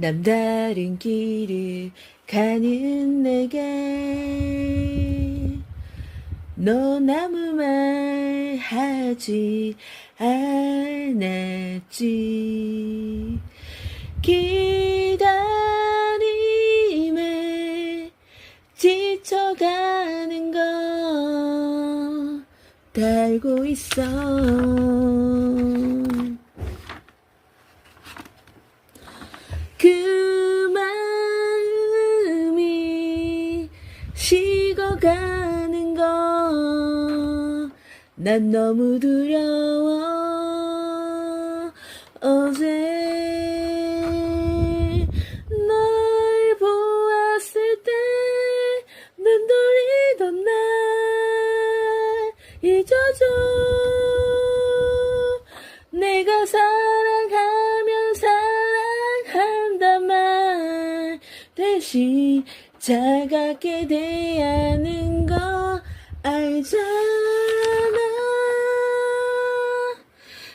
남다른 길을 가는 내게. 넌 아무 말 하지 않았지. 기다림에 지쳐가는 거다 알고 있어 식어가는 거. 난 너무 두려워. 어제 널 보았을 때 눈 돌리던 날 잊어줘 대신 차갑게 대하는 거 알잖아.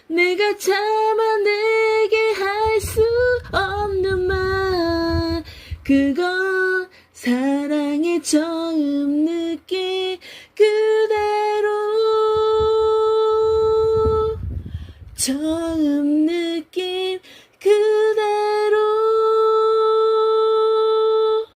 내가 참아내게 할 수 없는 말. 그건 사랑의 처음 느낌 그대로. 처음